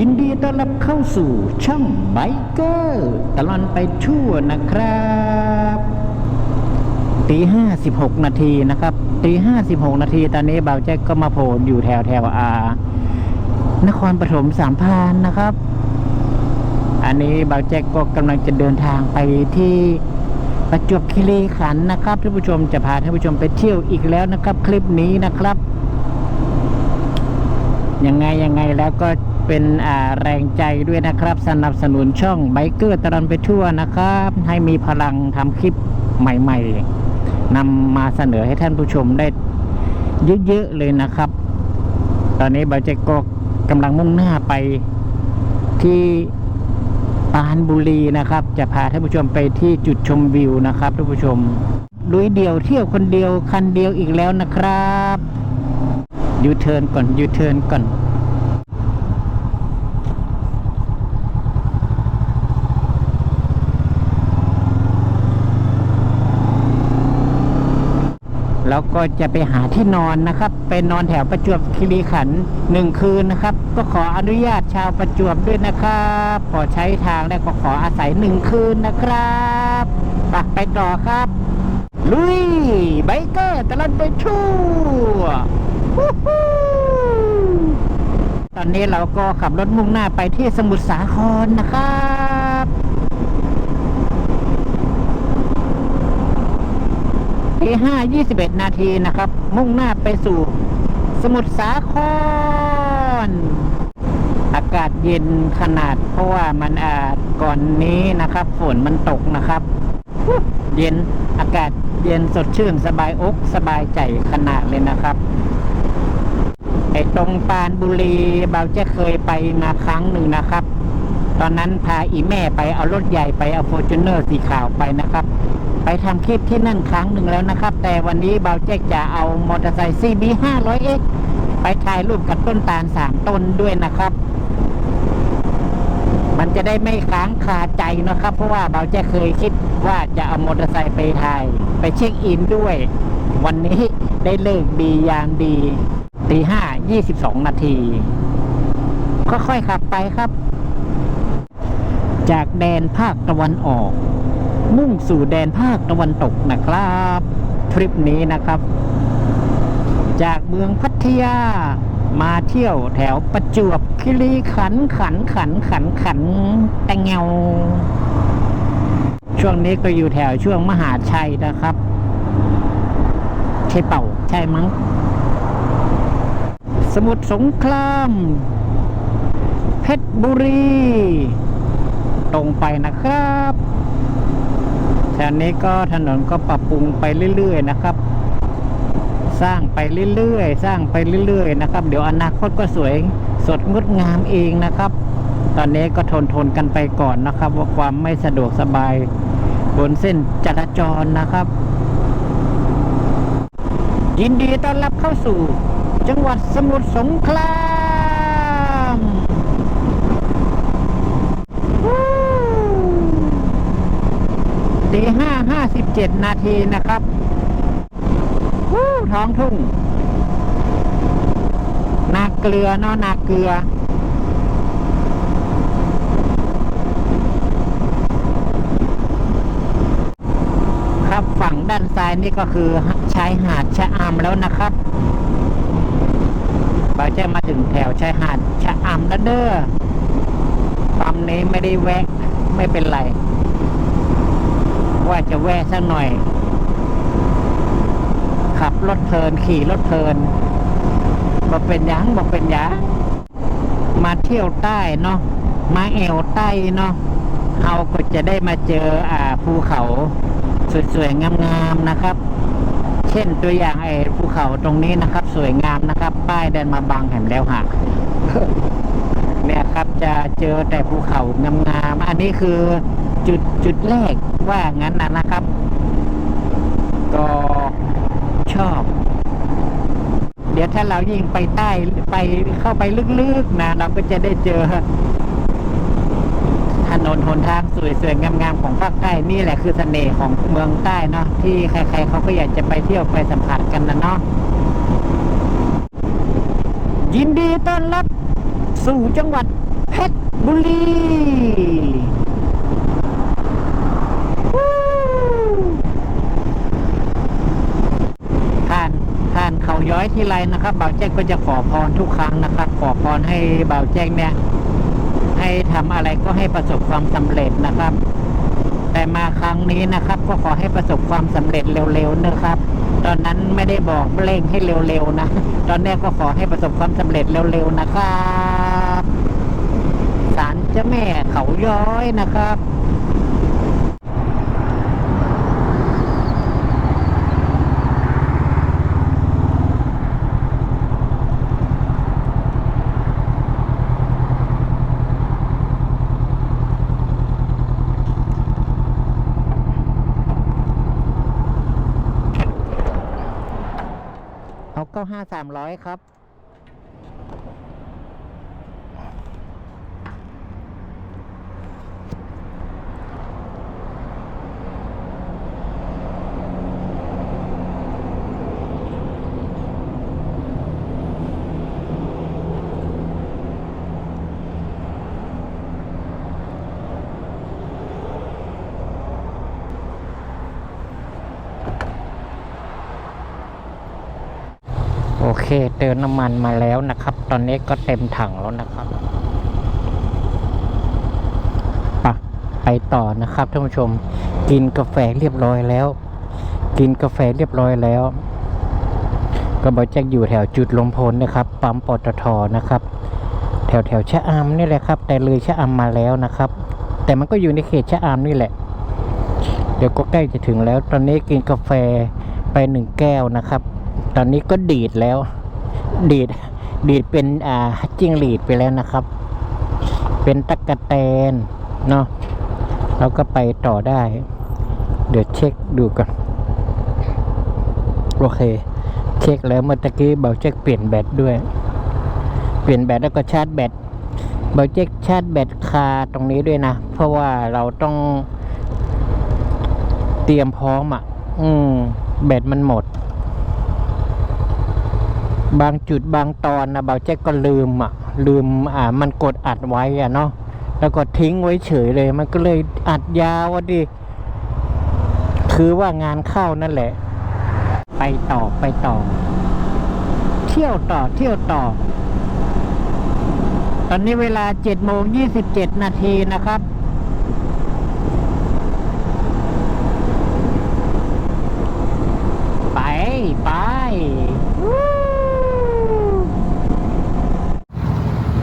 ยินดีต้อนรับเข้าสู่ช่องไบเกอร์ตลอนไปทั่วนะครับตีห้าสิบหกนาทีนะครับตีห้าสิบหกนาทีตอนนี้เบาแจ็คก็มาโผล่อยู่แถวแถวอานครปฐมสามพานนะครับ อันนี้เบาแจ็คก็กำลังจะเดินทางไปที่ประจวบคีรีขันธ์นะครับท่านผู้ชมจะพาท่านผู้ชมไปเที่ยวอีกแล้วนะครับ คลิปนี้นะครับ ยังไงยังไงแล้วก็ เป็นแรงใจด้วยนะครับ สนับสนุนช่องไบเกอร์ตลอนไปทั่วนะครับ ให้มีพลังทำคลิปใหม่ๆนำมาเสนอให้ท่านผู้ชมได้เยอะๆเลยนะครับ ตอนนี้ไบเจก็กำลังมุ่งหน้าไปที่ปรานบุรีนะครับ จะพาท่านผู้ชมไปที่จุดชมวิวนะครับท่านผู้ชมลุยเดียวเที่ยวคนเดียวคันเดียวอีกแล้วนะครับยูเทิร์นก่อนยูเทิร์นก่อน แล้วก็จะไปหาที่นอนนะครับ ไปนอนแถวประจวบคีรีขันธ์หนึ่งคืนนะครับ ก็ขออนุญาตชาวประจวบด้วยนะครับขอใช้ทางและก็ขออาศัยหนึ่งคืนนะครับไปไปต่อครับ ลุยไบเกอร์ตะลันไปทั่วตอนนี้เราก็ขับรถมุ่งหน้าไปที่สมุทรสาครนะครับ ตีห้ายี่สิบเอ็ดนาทีนะครับ มุ่งหน้าไปสู่ สมุทรสาคร อากาศเย็นขนาด เพราะว่ามันอาจก่อนนี้นะครับ ฝนมันตกนะครับ เย็นอากาศเย็นสดชื่นสบายอกสบายใจขนาดเลยนะครับไอ้ตรงปานบุรีเบาจะเคยไปมาครั้งหนึ่งนะครับ ตอนนั้นพาอีแม่ไปเอารถใหญ่ไปเอาโฟ r t ูเนอร์สีขาวไปนะครับ ไปทำคลิปที่นั่นครั้งหนึ่งแล้วนะครับ แต่วันนี้เบาแจ๊กจะเอามอเตอร์ไซค์ CB 500X ไปถ่ายรูปกับต้นตาลสามต้นด้วยนะครับ มันจะได้ไม่ค้างคาใจนะครับ เพราะว่าเบาแจ๊กเคยคิดว่าจะเอามอเตอร์ไซค์ไปถ่าย ไปเช็คอินด้วย วันนี้ได้เลิกดียามดีตีห้ายี่สิบสองนาทีค่อยๆขับไปครับ จากแดนภาคตะวันออก มุ่งสู่แดนภาคตะวันตกนะครับ ทริปนี้นะครับ จากเมืองพัทยามาเที่ยวแถวประจวบคีรีขันขันขันขันขันแตงเงวช่วงนี้ก็อยู่แถวช่วงมหาชัยนะครับ ใช่เป่าใช่มั้ง สมุทรสงคราม เพชรบุรี ตรงไปนะครับ แถวนี้ก็ถนนก็ปรับปรุงไปเรื่อย ๆ นะครับ สร้างไปเรื่อยๆ สร้างไปเรื่อย ๆ นะครับ เดี๋ยวอนาคตก็สวยสดงดงามเองนะครับ ตอนนี้ก็ทนทนๆกันไปก่อนนะครับ ว่าความไม่สะดวกสบาย บนเส้นจราจรนะครับ ยินดีต้อนรับเข้าสู่ จังหวัดสมุทรสงครามวู้ ตีห้าห้าสิบเจ็ดนาทีนะครับวู้ท้องทุ่ง นาเกลือเนาะนาเกลือ ครับฝั่งด้านซ้ายนี่ก็คือชายหาดชะอำแล้วนะครับเราจะมาถึงแถวชายหาดชะอำแล้วเด้อปั๊มนี้ไม่ได้แวะ ไม่เป็นไร ว่าจะแวะสักหน่อย ขับรถเพลินขี่รถเพลินบอกเป็นยังบอกเป็นยังมาเที่ยวใต้เนาะมาแอวใต้เนาะเราก็จะได้มาเจออ่าภูเขาสวยๆงามๆนะครับ เช่นตัวอย่างไอ้ภูเขาตรงนี้นะครับ สวยงามนะครับ ป้ายเดินมาบังแหมแล้วหักเนี่ยครับจะเจอแต่ภูเขางามๆอันนี้คือจุดจุดแรก ว่างั้นนะนะครับ ก็ชอบ เดี๋ยวถ้าเรายิ่งไปใต้ไปเข้าไปลึกๆนะ เราก็จะได้เจอ ถนนหนทางสวยๆงามๆของภาคใต้นี่แหละคือเสน่ห์ของเมืองใต้เนาะที่ใคร ๆเขาก็อยากจะไปเที่ยวไปสัมผัสกันนะเนาะยินดีต้อนรับสู่จังหวัดเพชรบุรีวู้ผ่านผ่านเขา ย้อยที่ไรนะครับบ่าวแจ้งก็จะขอพรทุกครั้งนะครับ ขอพรให้บ่าวแจ้งเนี่ย ให้ทำอะไรก็ให้ประสบความสำเร็จนะครับ แต่มาครั้งนี้นะครับ ก็ขอให้ประสบความสำเร็จเร็วๆนะครับ ตอนนั้นไม่ได้บอกเร่งให้เร็วๆนะ ตอนแรกก็ขอให้ประสบความสำเร็จเร็วๆนะครับศาลเจ้าแม่เขาย้อยนะครับ เก้าห้าสามร้อยครับ โอเค เติมน้ำมันมาแล้วนะครับ ตอนนี้ก็เต็มถังแล้วนะครับปะไปต่อนะครับท่านผู้ชม กินกาแฟเรียบร้อยแล้ว กินกาแฟเรียบร้อยแล้ว ก็บอกจะอยู่แถวจุดลมพลนะครับปั๊มปตทนะครับ แถวแถวชะอำนี่แหละครับ แต่เลยชะอำมมาแล้วนะครับ แต่มันก็อยู่ในเขตชะอำนี่แหละ เดี๋ยวก็ใกล้จะถึงแล้ว ตอนนี้กินกาแฟไปหนึ่งแก้วนะครับ ตอนนี้ก็ดีดแล้ว ดีด ดีดเป็นอ่าจิ้งหรีดไปแล้วนะครับ เป็นตะกะแตนเนาะเราก็ไปต่อได้ เดี๋ยวเช็คดูก่อนโอเค เช็คแล้วเมื่อตะกี้เบาเช็คเปลี่ยนแบตด้วย เปลี่ยนแบตแล้วก็ชาร์จแบตเบาเช็คชาร์จแบตคาตรงนี้ด้วยนะ เพราะว่าเราต้องเตรียมพร้อมอะ อืม แบตมันหมด บางจุดบางตอนนะเบาแจ็คก็ลืมอะลืมอ่ามันกดอัดไว้อะเนาะแล้วก็ทิ้งไว้เฉยเลย มันก็เลยอัดยาวดิคือว่างานเข้านั่นแหละ ไปต่อไปต่อ เที่ยวต่อเที่ยวต่อ ตอนนี้เวลาเจ็ดโมงยี่สิบเจ็ดนาทีนะครับ ไป ไปวู้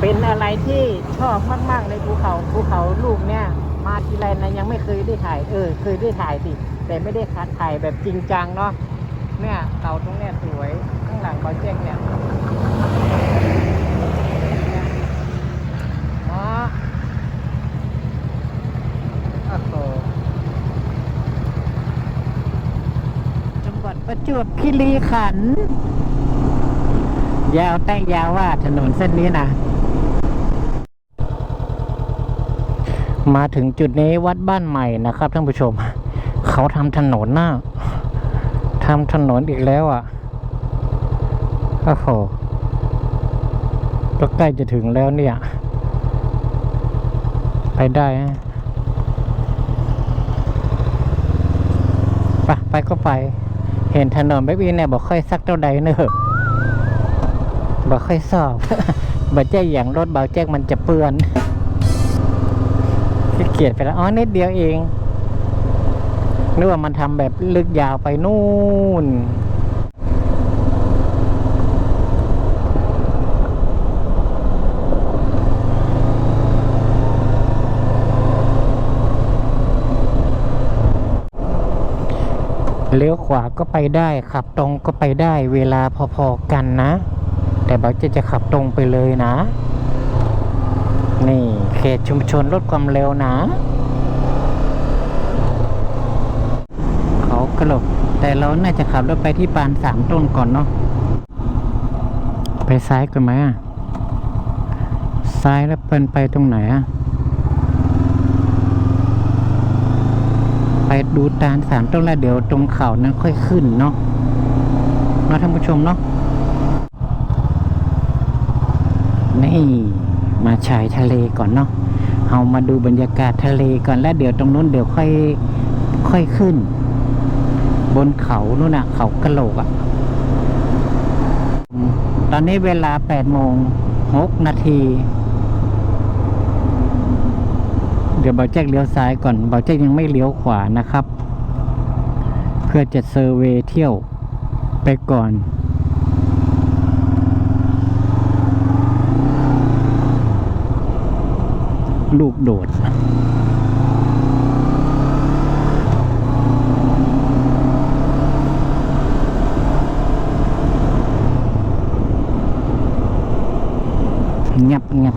เป็นอะไร ที่ชอบมากๆในภูเขาภูเขาลูกเนี่ย มาทีไรนะยังไม่เคยได้ถ่ายเออเคยได้ถ่ายสิแต่ไม่ได้คัดถ่ายแบบจริงจังเนาะเนี่ยเขาตรงเนี้ยสวยข้างหลังเขาแจ้งเนี่ยเนี่ยอ๋อโอ้โหจังหวัดประจวบคีรีขันธ์ยาวแต่ยาวว่าถนนเส้นนี้นะ มาถึงจุดนี้วัดบ้านใหม่นะครับท่านผู้ชม เขาทำถนนน่ะทำถนนอีกแล้วอะโอ้โหก็ใกล้จะถึงแล้วเนี่ย ไปได้ไปไปก็ไป เห็นถนนแบบนี้เนี่ยบอกค่อยสักเท่าใดเนอะบอกค่อยสอบบ่แจ้งอย่างรถเบาแจ้งมันจะเปื้อน ขี้เกียจไปแล้ว อ๋อ นิดเดียวเองนึกว่ามันทำแบบลึกยาวไปนู่น เลี้ยวขวาก็ไปได้ ขับตรงก็ไปได้ เวลาพอๆกันนะ แต่บอกจะจะขับตรงไปเลยนะ นี่เขตชุมชนลดความเร็วนะ เขากระโดดแต่เราน่าจะขับรถไปที่ปานสามต้นก่อนเนาะไปซ้ายกันไหมอะ ซ้ายแล้วเป็นไปตรงไหนอะ ไปดูตาลสามต้นแล้วเดี๋ยวตรงเขานั้นค่อยขึ้นเนาะนาะท่านผู้ชมเนาะนี่ มาชายทะเลก่อนเนาะเอามาดูบรรยากาศทะเลก่อนแล้วเดี๋ยวตรงนู้นเดี๋ยวค่อยค่อยขึ้น บนเขานู่นน่ะ เขากระโหลกอะ่ะ ตอนนี้เวลาแปดโมงหกนาที เดี๋ยวเบาแจ็คเลี้ยวซ้ายก่อนเบาแจ็คยังไม่เลี้ยวขวานะครับ เพื่อจะเซอร์เวเที่ยวไปก่อน ลูกโดดเงียบเงียบ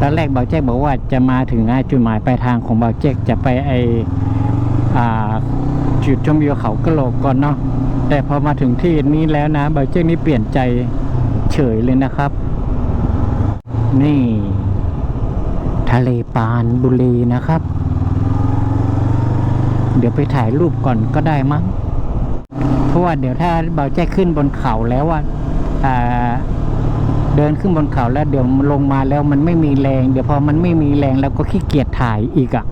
ตอนแรกเบาเจ๊กบอกว่าจะมาถึงอะจุดหมายปลายทางของเบาเจ๊กจะไปไอ จุดชมวิวเขากระโหลกก่อนเนาะแต่พอมาถึงที่นี้แล้วนะเบาเจ๊กนี่เปลี่ยนใจเฉยเลยนะครับ นี่ ทะเลปานบุรีนะครับ เดี๋ยวไปถ่ายรูปก่อนก็ได้มั้งเพราะว่าเดี๋ยวถ้าเบาแจ้ขึ้นบนเขาแล้วอะอ่าเดินขึ้นบนเขาแล้วเดี๋ยวลงมาแล้วมันไม่มีแรง เดี๋ยวพอมันไม่มีแรงแล้วก็ขี้เกียจถ่ายอีกอะ่ะ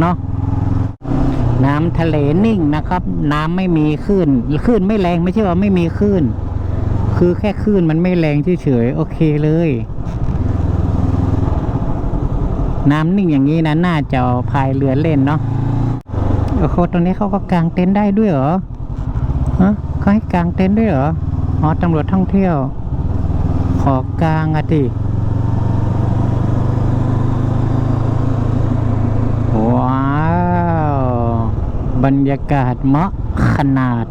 เนาะ น้ำทะเลนิ่งนะครับ น้ำไม่มีคลื่นคลื่นไม่แรงไม่ใช่ว่าไม่มีคลื่น คือแค่คลื่นมันไม่แรงเฉยๆโอเคเลย น้ำนิ่งอย่างนี้นะน่าจะพายเรือเล่นเนาะโอ้โหตรงนี้เขาก็กางเต็นท์ได้ด้วยเหรอฮะเขาให้กางเต็นท์ด้วยเหรออ๋อตำรวจท่องเที่ยว ขอกางอะติว้าว บรรยากาศเมาะขนาด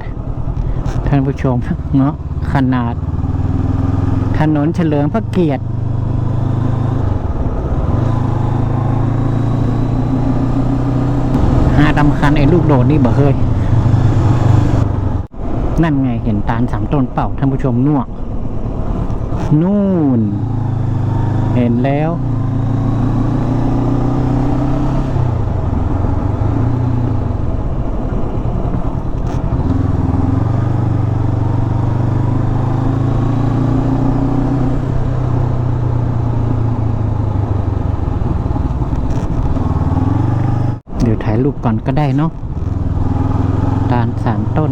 ท่านผู้ชมเมาะขนาด ถนนเฉลิมพระเกียรติหาดำคัญไอ้ลูกโดดนี่บ่เฮ้ยนั่นไงเห็นตาลสามต้นเป่าท่านผู้ชมนวงนู่น เห็นแล้ว เดี๋ยวถ่าย รูปก่อนก็ได้เนาะตาลสามต้น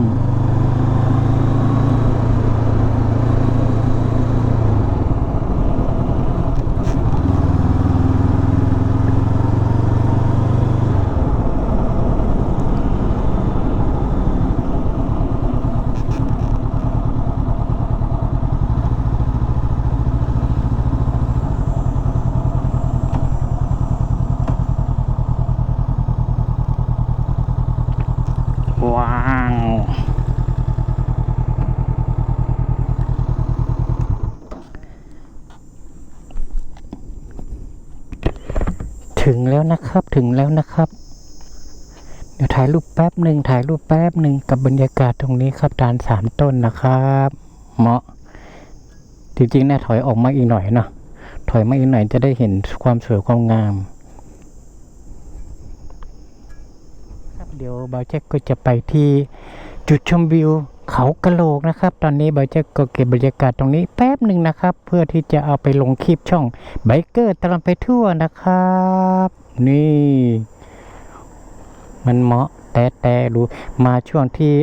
ว้าว ถึง แล้วนะครับ ถึงแล้วนะครับ เดี๋ยวถ่ายรูปแป๊บหนึ่งถ่ายรูปแป๊บหนึ่งกับบรรยากาศตรงนี้ครับตาลสามต้นนะครับ เหมาะ จริงๆนะถอยออกมาอีกหน่อยเนาะถอยมาอีกหน่อยจะได้เห็นความสวยความงาม ครับเดี๋ยวบาวแจ็คก็จะไปที่จุดชมวิว เขากะโหลกนะครับ ตอนนี้บาวแจ็คก็เก็บบรรยากาศตรงนี้แป๊บหนึ่งนะครับ เพื่อที่จะเอาไปลงคลิปช่องไบเกอร์ตลอดไปทั่วนะครับ นี่ มันเหมาะแต่แต่ดูมาช่วงที่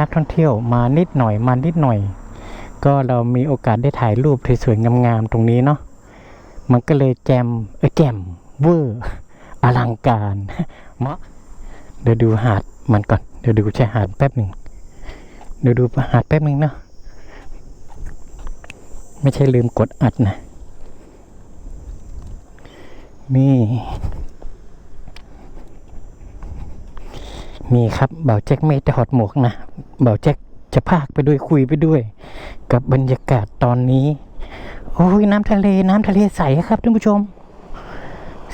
นักท่องเที่ยวมานิดหน่อยมานิดหน่อย ก็เรามีโอกาสได้ถ่ายรูปสวยๆงามๆตรงนี้เนาะมันก็เลยแจมเออแจมเวอร์อลังการเหมาะเดี๋ยวดูหาดมันก่อนเดี๋ยวดูชายหาดแป๊บหนึ่ง เดี๋ยวดูหาดแป๊บหนึ่งเนาะไม่ใช่ลืมกดอัดนะนี่มีครับเบาแจ็คไม่ถอดหมวกนะเบาแจ็คจะพากไปด้วยคุยไปด้วย กับบรรยากาศตอนนี้ โอ้ยน้ำทะเลน้ำทะเลใสครับท่านผู้ชม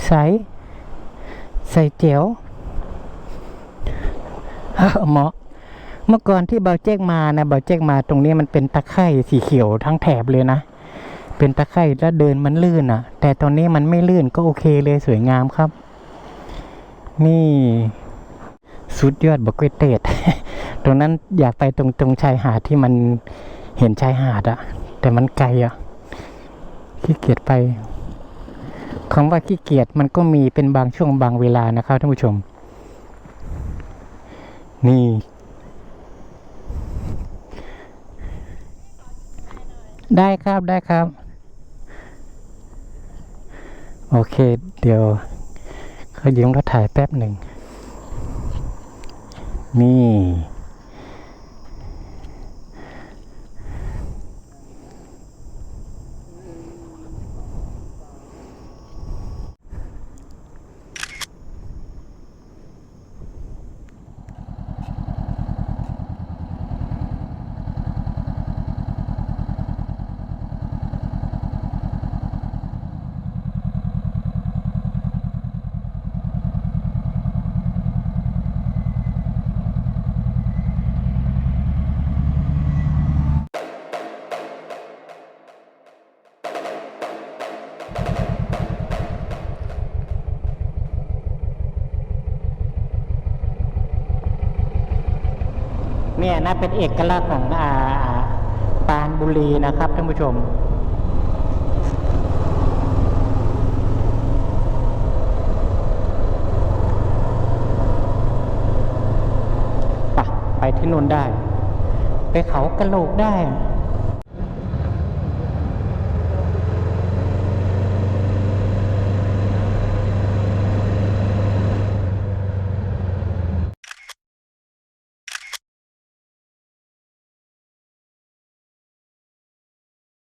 ใส ใสเจ๋วเออเหมาะ เมื่อก่อนที่เบาเจ๊กมานะเบาเจ๊กมาตรงนี้มันเป็นตะไคร่สีเขียวทั้งแถบเลยนะ เป็นตะไคร่แล้วเดินมันลื่นอะ แต่ตอนนี้มันไม่ลื่นก็โอเคเลยสวยงามครับ นี่สุดยอดบกเวเตดตรงนั้นอยากไปตรงตรงชายหาดที่มันเห็นชายหาดอะแต่มันไกลอะขี้เกียจไปคำว่าขี้เกียจมันก็มีเป็นบางช่วงบางเวลานะครับท่านผู้ชม นี่ ได้ครับได้ครับ โอเค เดี๋ยวเขายืมรถถ่ายแป๊บหนึ่งนี่ เนี่ยนะเป็นเอกลักษณ์ของอาปานบุรีนะครับท่านผู้ชมไปไปที่นู่นได้ ไปเขากระโหลกได้